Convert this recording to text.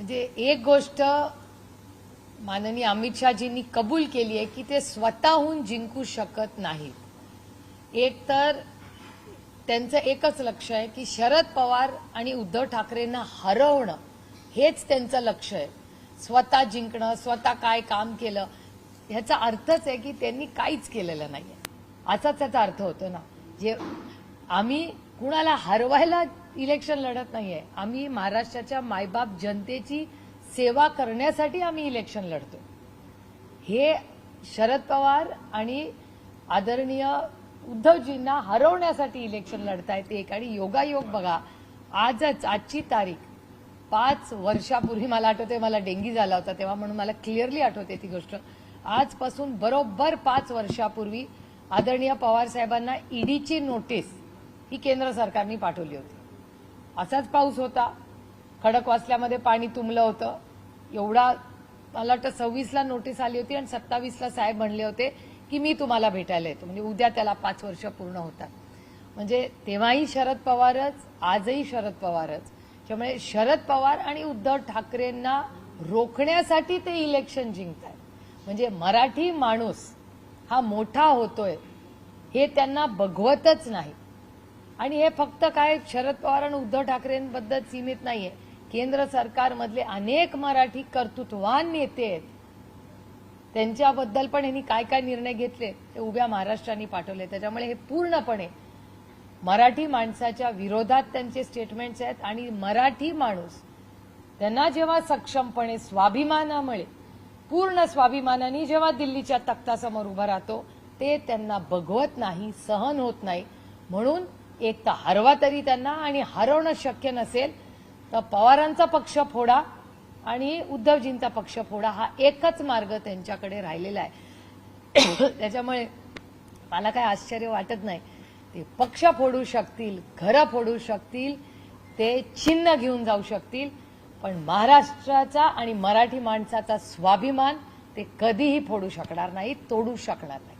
म्हणजे एक गोष्ट माननीय अमित शहाजींनी कबूल केली आहे की ते स्वतःहून जिंकू शकत नाहीत. एक तर त्यांचं एकच लक्ष आहे की शरद पवार आणि उद्धव ठाकरेंना हरवणं हेच त्यांचं लक्ष आहे. स्वतः जिंकणं स्वतः काय काम केलं ह्याचा अर्थच आहे की त्यांनी काहीच केलेलं नाहीये. असाच त्याचा अर्थ होतो ना. जे आम्ही कुणाला हरवायला इलेक्शन लढत नाहीये. आम्ही महाराष्ट्राच्या मायबाप जनतेची सेवा करण्यासाठी आम्ही इलेक्शन लढतो. हे शरद पवार आणि आदरणीय उद्धवजींना हरवण्यासाठी इलेक्शन लढतायत एक. आणि योगायोग बघा आजच आजची तारीख पाच वर्षापूर्वी मला आठवते मला डेंगी झाला होता तेव्हा म्हणून मला क्लिअरली आठवते ती गोष्ट. आजपासून बरोबर पाच वर्षापूर्वी आदरणीय पवार साहेबांना ईडीची नोटीस ही केंद्र सरकारने पाठवली होती. असाच पाऊस होता. खडकवासल्यामध्ये पाणी तुंबलं होतं. एवढा मला वाटतं सव्वीसला नोटीस आली होती आणि सत्तावीसला साहेब म्हणले होते की मी तुम्हाला भेटायला येतो. म्हणजे उद्या त्याला पाच वर्ष पूर्ण होतात. म्हणजे तेव्हाही शरद पवारच आजही शरद पवारच. त्यामुळे शरद पवार आणि उद्धव ठाकरेंना रोखण्यासाठी ते इलेक्शन जिंकतात म्हणजे मराठी माणूस हा मोठा होतोय हे त्यांना बघवतच नाही. आणि हे फक्त काय शरद पवार आणि उद्धव ठाकरेंबद्दल सीमित नाहीये. केंद्र सरकारमधले अनेक मराठी कर्तृत्वान नेते आहेत. त्यांच्याबद्दल पण यांनी काय काय निर्णय घेतले ते उभ्या महाराष्ट्राने पाठवले. त्याच्यामुळे हे पूर्णपणे मराठी माणसाच्या विरोधात त्यांचे स्टेटमेंट्स आहेत आणि मराठी माणूस त्यांना जेव्हा सक्षमपणे स्वाभिमानामुळे पूर्ण स्वाभिमानाने जेव्हा दिल्लीच्या तख्तासमोर उभा राहतो ते त्यांना बघवत नाही सहन होत नाही. म्हणून एक तर हरवा तरी त्यांना आणि हरवणं शक्य नसेल तर पवारांचा पक्ष फोडा आणि उद्धवजींचा पक्ष फोडा हा एकच मार्ग त्यांच्याकडे राहिलेला आहे. त्याच्यामुळे मला काय आश्चर्य वाटत नाही. ते पक्ष फोडू शकतील घरं फोडू शकतील ते चिन्ह घेऊन जाऊ शकतील पण महाराष्ट्राचा आणि मराठी माणसाचा स्वाभिमान ते कधीही फोडू शकणार नाही तोडू शकणार नाही.